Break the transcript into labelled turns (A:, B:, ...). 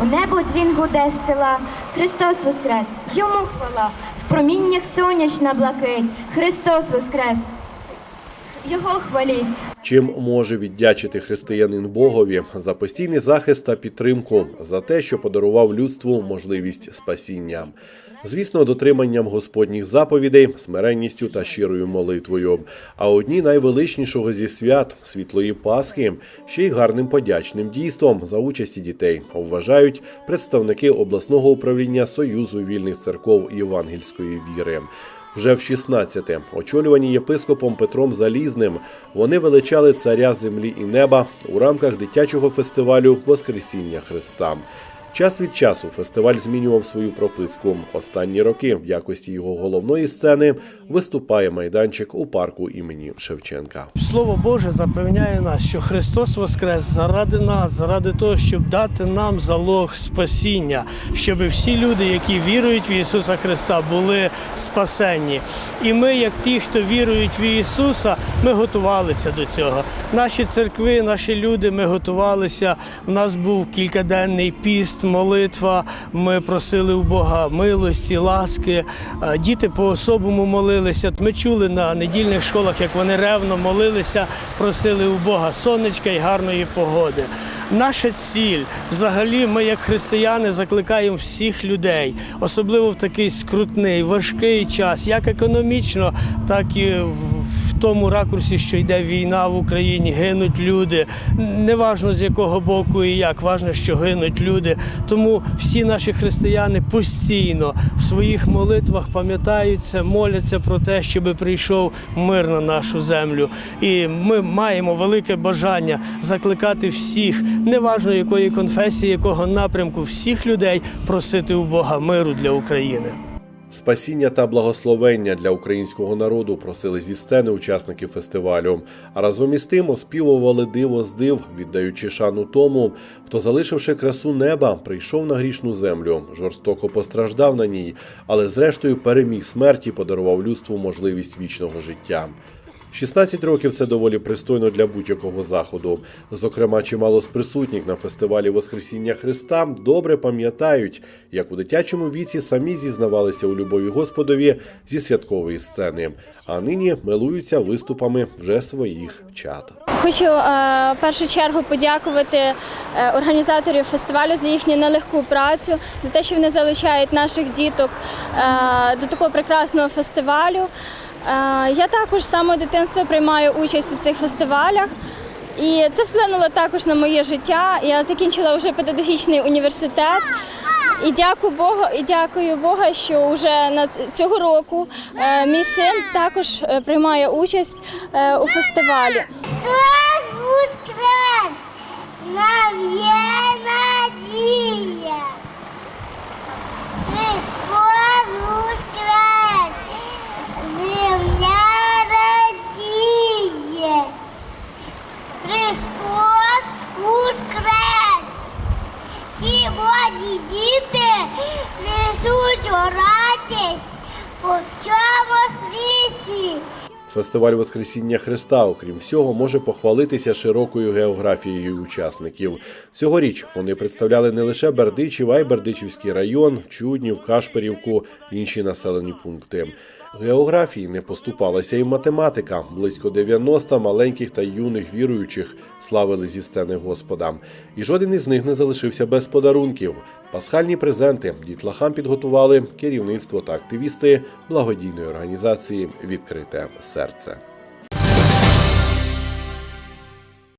A: У небо дзвін гуде з села, Христос воскрес, йому хвала, в проміннях сонячна блакить, Христос воскрес, його хваліть.
B: Чим може віддячити християнин Богові за постійний захист та підтримку, за те, що подарував людству можливість спасіння. Звісно, дотриманням Господніх заповідей, смиренністю та щирою молитвою. А одні найвеличнішого зі свят світлої Пасхи ще й гарним подячним дійством за участі дітей, вважають представники обласного управління Союзу вільних церков Євангельської віри. Вже в 16-те, очолювані єпископом Петром Залізним, вони величали царя землі і неба у рамках дитячого фестивалю Воскресіння Христа. Час від часу фестиваль змінював свою прописку. Останні роки в якості його головної сцени виступає майданчик у парку імені Шевченка.
C: Слово Боже запевняє нас, що Христос воскрес заради нас, заради того, щоб дати нам залог спасіння, щоб всі люди, які вірують в Ісуса Христа, були спасенні. І ми, як ті, хто вірують в Ісуса, ми готувалися до цього. Наші церкви, наші люди, ми готувалися. У нас був кількаденний піст, молитва. Ми просили у Бога милості, ласки. Е, Діти по-особому молилися. Ми чули на недільних школах, як вони ревно молилися, просили у Бога сонечка і гарної погоди. Наша ціль, взагалі, ми, як християни, закликаємо всіх людей, особливо в такий скрутний, важкий час, як економічно, так і в тому ракурсі, що йде війна в Україні, гинуть люди. Неважно з якого боку і як, важно, що гинуть люди. Тому всі наші християни постійно в своїх молитвах пам'ятаються, моляться про те, щоб прийшов мир на нашу землю. І ми маємо велике бажання закликати всіх, неважно якої конфесії, якого напрямку, всіх людей просити у Бога миру для України.
B: Спасіння та благословення для українського народу просили зі сцени учасники фестивалю. А разом із тим оспівували диво з див, віддаючи шану тому, хто, залишивши красу неба, прийшов на грішну землю, жорстоко постраждав на ній, але зрештою переміг смерті, подарував людству можливість вічного життя. 16 років це доволі пристойно для будь-якого заходу. Зокрема, чимало з присутніх на фестивалі Воскресіння Христа добре пам'ятають, як у дитячому віці самі зізнавалися у любові Господові зі святкової сцени, а нині милуються виступами вже своїх чад.
D: Хочу е, в першу чергу подякувати е, організаторів фестивалю за їхню нелегку працю, за те, що вони залучають наших діток е, до такого прекрасного фестивалю. Е, я також з самого дитинства приймаю участь у цих фестивалях. І це вплинуло також на моє життя. Я закінчила вже педагогічний університет. І дякую Богу, і дякую Бога, що вже на цього року е, мій син також е, приймає участь у фестивалі.
E: Нам є надія! Христос воскрес! Земля радіє! Христос воскрес! Всі Діти несуть радість по всьому світі!
B: Фестиваль Воскресіння Христа, окрім всього, може похвалитися широкою географією учасників. Цьогоріч вони представляли не лише Бердичів, а й Бердичівський район, Чуднів, Кашпирівку, інші населені пункти. Географії не поступалася і математика. Близько 90 маленьких та юних віруючих славили зі сцени Господа. І жоден із них не залишився без подарунків. Пасхальні презенти дітлахам підготували керівництво та активісти благодійної організації Відкрите серце.